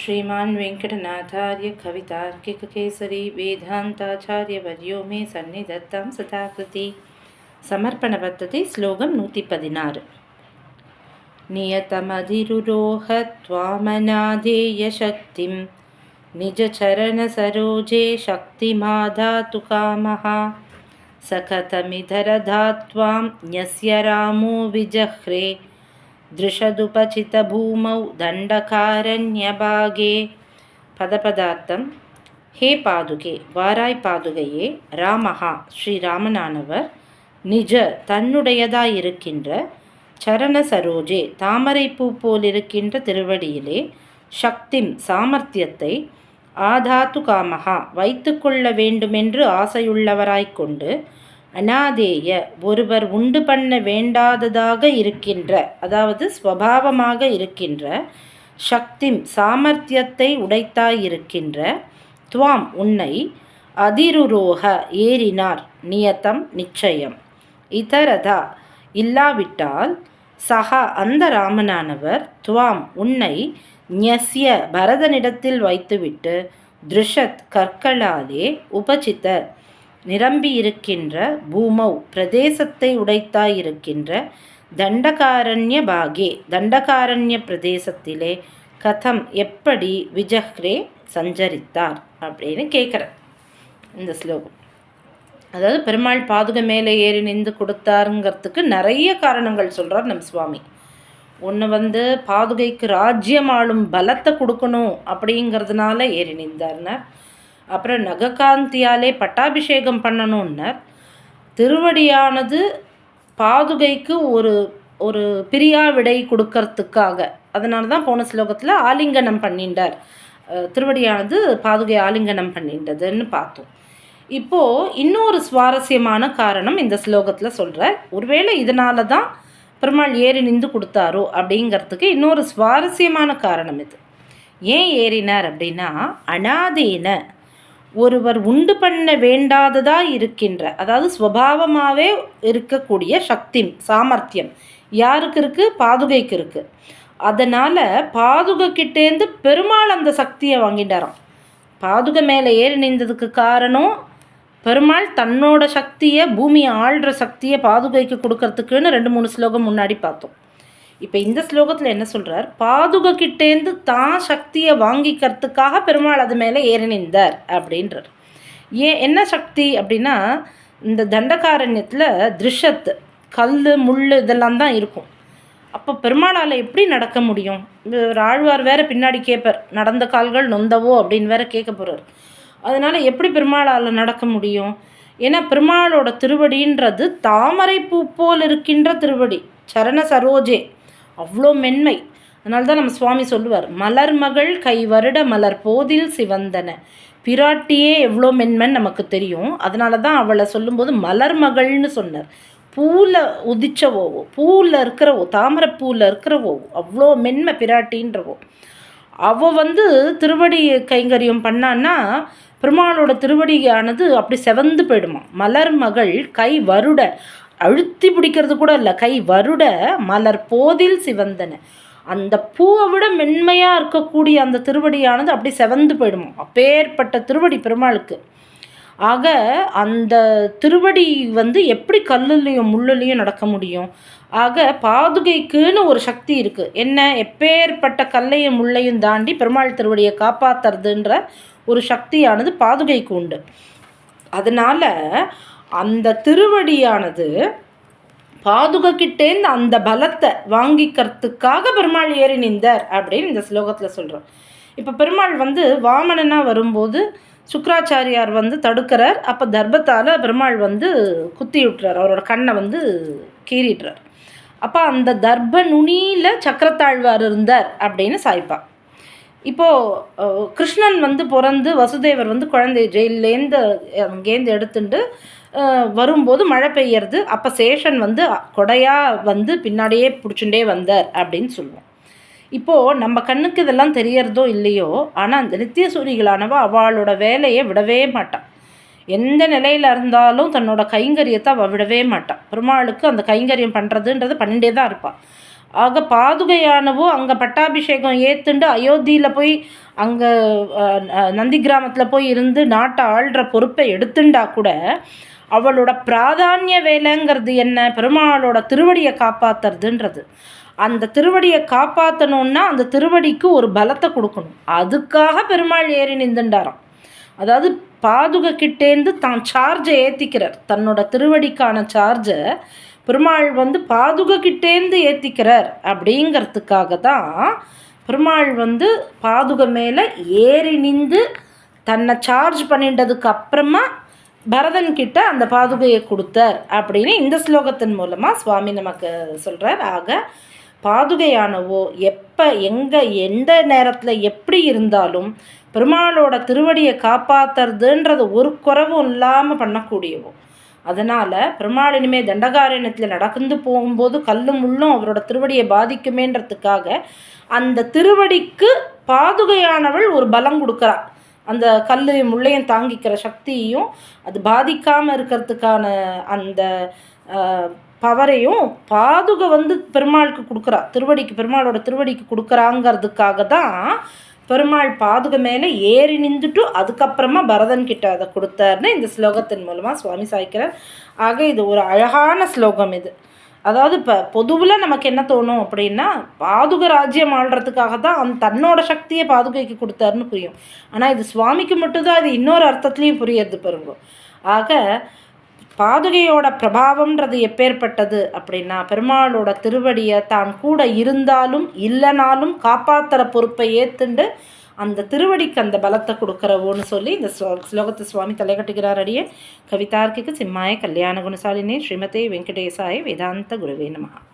श्रीमान् वेङ्कटनाथार्य कवितार्किककेसरी वेदान्ताचार्यवर्यो मे सन्निधत्तां सदाकृति। समर्पणपद्धति श्लोकं नूति पदिनारु नियतमधिरुरोह त्वामनादेयशक्तिं निजचरणसरोजे शक्तिमाधातु कामः स कथमिधरधा त्वां न्यस्य रामो विजह्रे దృషదుపచితభూమౌ దండకారణ్యభాగే பதபதார்த்தம் ஹே பாதுகே வாராய் பாதுகையே ராமஹா ஸ்ரீராமனானவர் நிஜ தன்னுடையதாயிருக்கின்ற சரண சரோஜே தாமரைப்பூ போலிருக்கின்ற திருவடியிலே சக்திம் சாமர்த்தியத்தை ஆதாத்து காமகா வைத்து கொள்ள வேண்டுமென்று ஆசையுள்ளவராய்க்கொண்டு அனாதேய ஒருவர் உண்டு பண்ண வேண்டாததாக இருக்கின்ற அதாவது ஸ்வபாவமாக இருக்கின்ற சக்தி சாமர்த்தியத்தை உடைத்தாயிருக்கின்ற துவாம் உன்னை அதிருரோக ஏறினார் நியத்தம் நிச்சயம். இதரதா இல்லாவிட்டால் சகா அந்த ராமனானவர் துவாம் உன்னை ஞஸ்ய பரதனிடத்தில் வைத்துவிட்டு திருஷத் கற்களாலே உபசித்த நிரம்பியிருக்கின்ற பூமௌ பிரதேசத்தை உடைத்தாயிருக்கின்ற தண்டகாரண்ய பாகே தண்டகாரண்ய பிரதேசத்திலே கதம் எப்படி விஜஹ்ரே சஞ்சரித்தார் அப்படின்னு கேட்குற இந்த ஸ்லோகம். அதாவது பெருமாள் பாதுகை மேலே ஏறி நின்று கொடுத்தாருங்கிறதுக்கு நிறைய காரணங்கள் சொல்கிறார் நம் சுவாமி. ஒன்று வந்து பாதுகைக்கு ராஜ்யம் ஆளும் பலத்தை கொடுக்கணும் அப்படிங்கிறதுனால ஏறி நின்றார்னார். அப்புறம் நககாந்தியாலே பட்டாபிஷேகம் பண்ணணும்னார். திருவடியானது பாதுகைக்கு ஒரு ஒரு பிரியா விடை கொடுக்கறதுக்காக. அதனால தான் போன ஸ்லோகத்தில் ஆலிங்கனம் பண்ணிண்டார். திருவடியானது பாதுகை ஆலிங்கனம் பண்ணின்றதுன்னு பார்த்தோம். இப்போது இன்னொரு சுவாரஸ்யமான காரணம் இந்த ஸ்லோகத்தில் சொல்கிறார் ஒருவேளை இதனால தான் பெருமாள் ஏறி நின்று கொடுத்தாரோ அப்படிங்கிறதுக்கு இன்னொரு சுவாரஸ்யமான காரணம் இது. ஏன் ஏறினார் அப்படின்னா அனாதீன ஒருவர் உண்டு பண்ண வேண்டாததாக இருக்கின்ற அதாவது ஸ்வபாவமாகவே இருக்கக்கூடிய சக்தி சாமர்த்தியம் யாருக்கு இருக்குது பாதுகைக்கு இருக்குது அதனால் பாதுகைக்கிட்டேருந்து பெருமாள் அந்த சக்தியை வாங்கிட்டாராம். பாதுகை மேலே ஏறி நின்றதுக்கு காரணம் பெருமாள் தன்னோட சக்தியை பூமியை ஆள்ற சக்தியை பாதுகைக்கு கொடுக்கறதுக்குன்னு ரெண்டு மூணு ஸ்லோகம் முன்னாடி பார்த்தோம். இப்போ இந்த ஸ்லோகத்தில் என்ன சொல்கிறார் பாதுகக்கிட்டேந்து தான் சக்தியை வாங்கிக்கிறதுக்காக பெருமாள் அது மேலே ஏறி நின்றார் அப்படின்றார். ஏன் என்ன சக்தி அப்படின்னா இந்த தண்டகாரண்யத்தில் திருஷத்து கல் முள் இதெல்லாம் தான் இருக்கும். அப்போ பெருமாளால் எப்படி நடக்க முடியும்? ஒரு ஆழ்வார் வேற பின்னாடி கேட்பார் நடந்த கால்கள் நொந்தவோ? அப்படின்னு வேற கேட்க போகிறார் அதனால் எப்படி பெருமாளால் நடக்க முடியும்? ஏன்னா பெருமாளோட திருவடின்றது தாமரை பூ போல் இருக்கின்ற திருவடி சரண சரோஜே. அவ்வளோ மென்மை. அதனால தான் நம்ம சுவாமி சொல்லுவார் மலர் மகள் கை வருட மலர் போதில் சிவந்தன. பிராட்டியே எவ்வளோ மென்மன் நமக்கு தெரியும். அதனால தான் அவளை சொல்லும்போது மலர் மகள்னு சொன்னார். பூவில் உதிச்சவோவோ பூவில் இருக்கிறவோ தாமரை பூவில் இருக்கிறவோ அவ்வளோ மென்மை பிராட்டின்றவோ. அவள் வந்து திருவடி கைங்கரியம் பண்ணான்னா பெருமாளோட திருவடியானது அப்படி செவந்து போயிடுமா. மலர் மகள் கை வருட அழுத்தி பிடிக்கிறது கூட இல்லை. கை வருட மலர் போதில் சிவந்தன. அந்த பூவை விட மென்மையாக இருக்கக்கூடிய அந்த திருவடியானது அப்படி செவந்து போயிடுமோ? அப்பேற்பட்ட திருவடி பெருமாளுக்கு. ஆக அந்த திருவடி வந்து எப்படி கல்லுலேயும் முள்ளுலேயும் நடக்க முடியும்? ஆக பாதுகைக்குன்னு ஒரு சக்தி இருக்குது என்ன? எப்பேற்பட்ட கல்லையும் முள்ளையும் தாண்டி பெருமாள் திருவடியை காப்பாற்றுறதுன்ற ஒரு சக்தியானது பாதுகைக்கு உண்டு. அதனால் அந்த திருவடியானது பாதுகக்கிட்டேந்து அந்த பலத்தை வாங்கிக்கிறதுக்காக பெருமாள் ஏறி நின்றார் அப்படின்னு இந்த ஸ்லோகத்தில் சொல்கிறோம் இப்போ பெருமாள் வந்து வாமனனாக வரும்போது சுக்கராச்சாரியார் வந்து தடுக்கிறார். அப்போ தர்பத்தால் பெருமாள் வந்து குத்தி விட்டுறார். அவரோட கண்ணை வந்து கீறிடுறார். அப்போ அந்த தர்ப நுனியில் சக்கரத்தாழ்வார் இருந்தார் அப்படின்னு சாய்ப்பா. இப்போது கிருஷ்ணன் வந்து பிறந்து வசுதேவர் வந்து குழந்தை ஜெயிலேருந்து அங்கேருந்து எடுத்துட்டு வரும்போது மழை பெய்யறது. அப்போ சேஷன் வந்து கொடையாக வந்து பின்னாடியே பிடிச்சுட்டே வந்தார் அப்படின்னு சொல்லுவோம். இப்போது நம்ம கண்ணுக்கு இதெல்லாம் தெரியறதோ இல்லையோ ஆனால் அந்த நித்திய சூரிகளானவ அவளோட வேலையை விடவே மாட்டான். எந்த நிலையில் இருந்தாலும் தன்னோட கைங்கரியத்தை அவள் விடவே மாட்டான். பெருமாளுக்கு அந்த கைங்கரியம் பண்ணுறதுன்றது பண்ணிட்டே தான் இருப்பாள் ஆக பாதுகையானவோ அங்கே பட்டாபிஷேகம் ஏற்றுண்டு அயோத்தியில் போய் அங்கே நந்தி கிராமத்தில் போய் இருந்து நாட்டை ஆள்ற பொறுப்பை எடுத்துண்டா கூட அவளோட பிராதானிய வேலைங்கிறது என்ன? பெருமாளோட திருவடியை காப்பாற்றுறதுன்றது அந்த திருவடியை காப்பாற்றணுன்னா அந்த திருவடிக்கு ஒரு பலத்தை கொடுக்கணும். அதுக்காக பெருமாள் ஏறி நின்றுண்டாராம். அதாவது பாதுக கிட்டேந்து தான் சார்ஜை ஏற்றிக்கிறார் தன்னோட திருவடிக்கான சார்ஜை பெருமாள் வந்து பாதுக கிட்டேந்து ஏற்றிக்கிறார் அப்படிங்கிறதுக்காக தான் பெருமாள் வந்து பாதுக மேலே ஏறி நின்று தன்னை சார்ஜ் பண்ணிட்டதுக்கு அப்புறமா பரதன் கிட்ட அந்த பாதுகையை கொடுத்தார் அப்படின்னு இந்த ஸ்லோகத்தின் மூலமாக சுவாமி நமக்கு சொல்கிறார் ஆக பாதுகையானவோ எப்போ எங்கே எந்த நேரத்தில் எப்படி இருந்தாலும் பெருமாளோட திருவடியை காப்பாற்றுறதுன்றது ஒரு குறவும் இல்லாமல் பண்ணக்கூடியவோ. அதனால் பெருமாள் இனிமேல் தண்டகாரணத்தில் நடந்து போகும்போது கல்லும் முள்ளும் அவரோட திருவடியை பாதிக்குமேன்றதுக்காக அந்த திருவடிக்கு பாதுகையானவள் ஒரு பலம் கொடுக்குறாள் அந்த கல்லையும் முள்ளையும் தாங்கிக்கிற சக்தியையும் அது பாதிக்காமல் இருக்கிறதுக்கான அந்த பவரையும் பாதுகை வந்து பெருமாளுக்கு கொடுக்குறா. திருவடிக்கு பெருமாளோட திருவடிக்கு கொடுக்குறாங்கிறதுக்காக தான் பெருமாள் பாதுகை மேலே ஏறி நின்றுட்டு அதுக்கப்புறமா பரதன் கிட்ட அதை கொடுத்தாருன்னு இந்த ஸ்லோகத்தின் மூலமாக சுவாமி சாய்க்கிறார். ஆக இது ஒரு அழகான ஸ்லோகம் இது. அதாவது இப்போ பொதுவில் நமக்கு என்ன தோணும் அப்படின்னா பாதுக ராஜ்யம் ஆள்றதுக்காக தான் அந்த தன்னோட சக்தியை பாதுகைக்கு கொடுத்தாருன்னு புரியும். ஆனால் இது சுவாமிக்கு மட்டும்தான் இது இன்னொரு அர்த்தத்துலேயும் புரியறது பாருங்க. ஆக பாதுகையோட பிரபாவம்ன்றது எப்பேற்பட்டது அப்படின்னா பெருமாளோட திருவடியை தான் கூட இருந்தாலும் இல்லைனாலும் காப்பாற்றுற பொறுப்பை ஏற்றுண்டு அந்த திருவடிக்கு அந்த பலத்தை கொடுக்குறவோன்னு சொல்லி இந்த ஸ்லோகத்தை சுவாமி தலைகட்டுகிறார் அடியே கவிதார்க்கிக்கு சிம்மாய கல்யாண குணசாலினே ஸ்ரீமதே வெங்கடேசாய வேதாந்த குருவே நமகா